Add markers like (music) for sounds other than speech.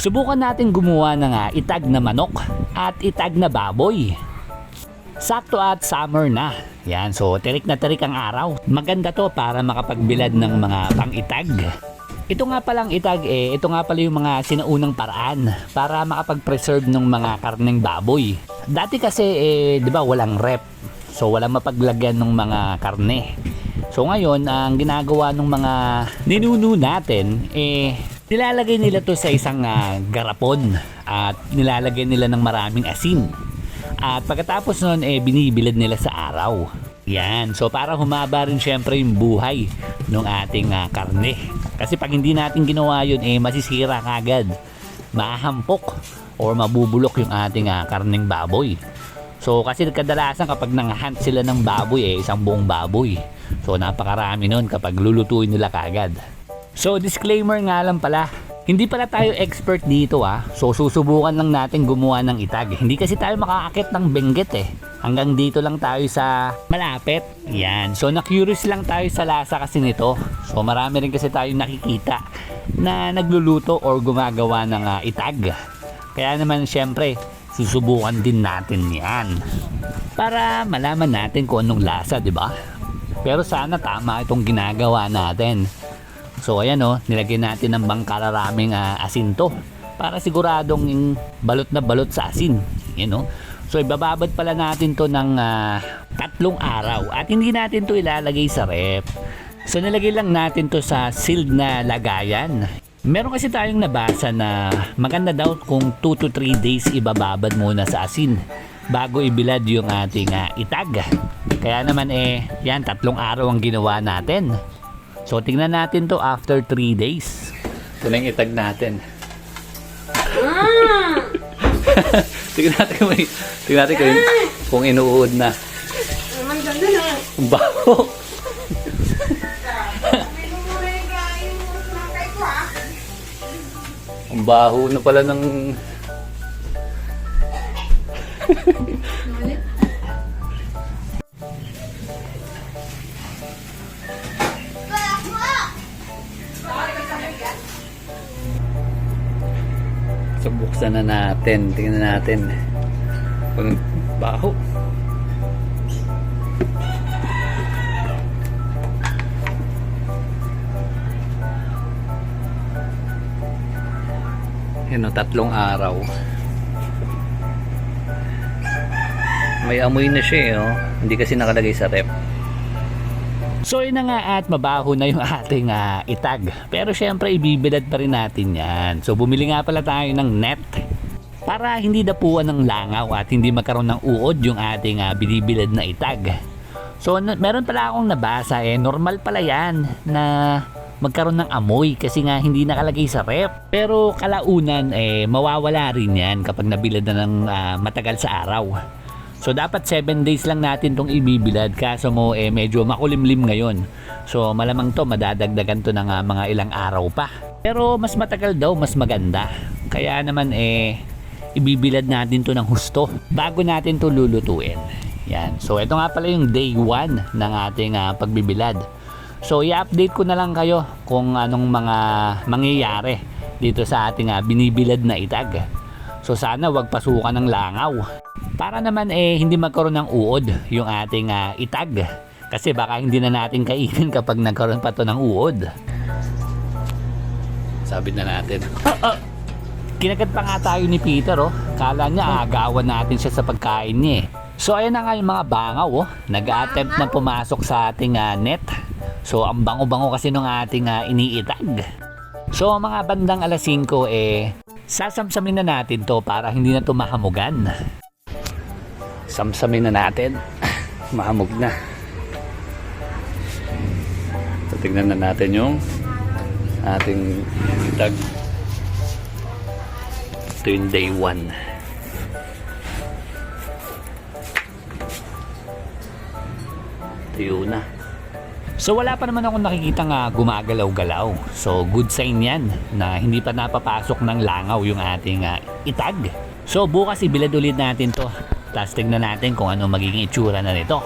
Subukan natin gumawa ng ah, itag na manok at itag na baboy. Sakto at summer na. Yan, so tirik na tirik ang araw. Maganda to para makapagbilad ng mga pang-itag. Ito nga palang itag eh, ito nga pala yung mga sinaunang paraan para makapag-preserve ng mga karneng baboy. Dati kasi eh, di ba walang rep. So walang mapaglagyan ng mga karne. So ngayon, ang ginagawa ng mga ninuno natin eh nilalagay nila to sa isang ah, garapon at nilalagay nila ng maraming asin. At pagkatapos nun, eh, binibilad nila sa araw. Yan. So, para humaba rin syempre yung buhay ng ating ah, karne. Kasi pag hindi natin ginawa yun, eh, masisira kagad. Mahahampok or mabubulok yung ating ah, karneng baboy. So, kasi kadalasan kapag nang-hunt sila ng baboy, eh, isang buong baboy. So, napakarami nun kapag lulutuin nila kagad. So, disclaimer nga lang pala, hindi pala tayo expert dito ah. So susubukan lang natin gumawa ng itag. Hindi kasi tayo makaakit ng benggit eh. Hanggang dito lang tayo sa malapit. Yan. So na-curious lang tayo sa lasa kasi nito. So marami rin kasi tayo nakikita na nagluluto or gumagawa ng ah, itag. Kaya naman syempre, susubukan din natin yan. Para malaman natin kung anong lasa, di ba? Pero sana tama itong ginagawa natin. So ayan oh, nilagyan natin ng bangkararaming uh, asin to para siguradong yung balot na balot sa asin. Yan oh. So ibababad pala natin to ng ah, tatlong araw at hindi natin to ilalagay sa rep. So nilagay lang natin to sa sealed na lagayan. Meron kasi tayong nabasa na maganda daw kung 2 to 3 days ibababad muna sa asin bago ibilad yung ating ah, itag. Kaya naman eh, yan tatlong araw ang ginawa natin. So tingnan natin to after 3 days. Ito na yung itag natin. (laughs) tingnan natin kung, tingnan natin kung, kung inuud na. Naman ganda na. Ang baho. Ah. (laughs) Ang baho na pala ng... So buksan na natin. Tingnan natin. Kung baho. Yan o, tatlong araw. May amoy na siya eh, oh. Hindi kasi nakalagay sa rep. So yun na nga at mabaho na yung (laughs) ating ah, itag. Pero syempre ibibilad pa rin natin yan. So bumili nga pala tayo ng net para hindi dapuan ng langaw at hindi magkaroon ng uod yung ating ah, binibilad na itag. So meron pala akong nabasa eh, normal pala yan na magkaroon ng amoy kasi nga hindi nakalagay sa rep. Pero kalaunan eh mawawala rin yan kapag nabilad na ng ah, matagal sa araw. So dapat 7 days lang natin tong ibibilad kaso mo eh medyo makulimlim ngayon. So malamang to madadagdagan to ng ah, mga ilang araw pa. Pero mas matagal daw mas maganda. Kaya naman eh ibibilad natin to ng husto bago natin to lulutuin. Yan. So ito nga pala yung day 1 ng ating ah, pagbibilad. So i-update ko na lang kayo kung anong mga mangyayari dito sa ating ah, binibilad na itag. So sana wag pasukan ng langaw. Para naman eh hindi magkaroon ng uod yung ating ah, itag. Kasi baka hindi na natin kainin (laughs) kapag nagkaroon pa to ng uod. Sabit na natin. Kinagat pa nga tayo ni Peter oh. Kala niya agawan natin siya sa pagkain niya eh. So ayan na nga yung mga bangaw oh. Nag-attempt na pumasok sa ating ah, net. So ang bango-bango kasi nung ating ah, iniitag. So mga bandang alas 5 eh sasamsamin na natin to para hindi na to mahamugan. Samsamin na natin. (laughs) Mahamog na. So, tignan na natin yung ating itag. Ito yung day 1. Ito yun na. So wala pa naman akong nakikita nga gumagalaw-galaw. So good sign yan na hindi pa napapasok ng langaw yung ating ah, itag. So bukas ibilad ulit natin to. Tapos tignan natin kung ano magiging itsura na nito.